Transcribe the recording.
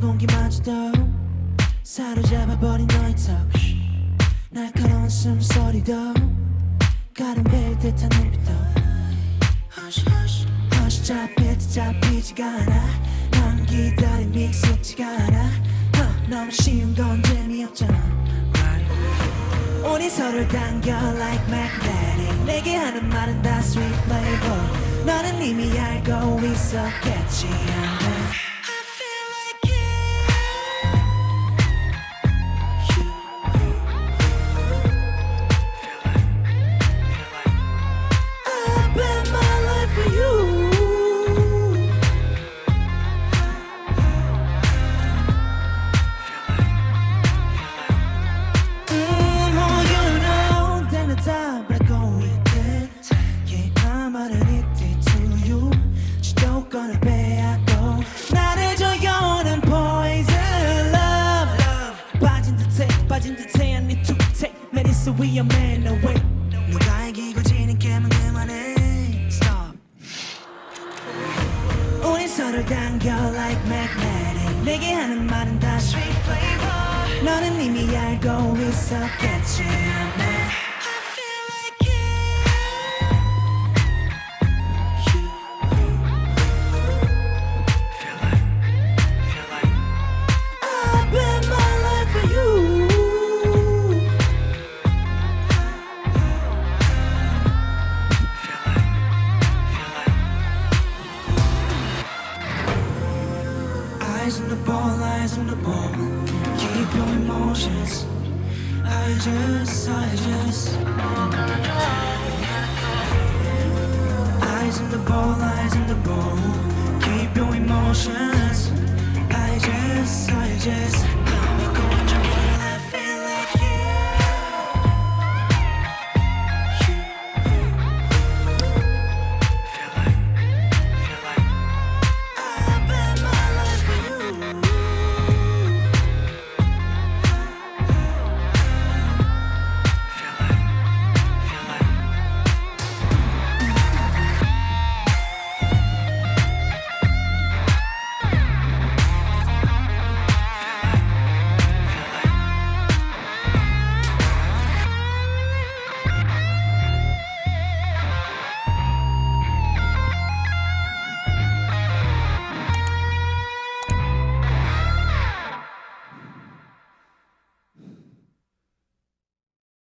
공기마저도 사로잡아버린 너의 턱. 날카로운 숨소리도 가름배일 듯한 눈빛도. Hush hush Hush 잡힐 듯 잡히지가 않아. 넌 기다린 익숙지가 않아. 어, 너무 쉬운 건 재미없잖아. Right. 우리 서로를 당겨 like magnetic. 내게 하는 말은 다 sweet flavor. 너는 이미 알고 있었겠지. I We are man away. 누가 이기고 지는 게임은 그만해. Stop. 우리 서로 당겨 like magnetic 내게 하는 말은 다 sweet flavor 너는 이미 알고 있었겠지 I Eyes on the ball, eyes on the ball. Keep your emotions. I just, I just. Eyes on the ball, eyes on the ball. Keep your emotions. I just, I just.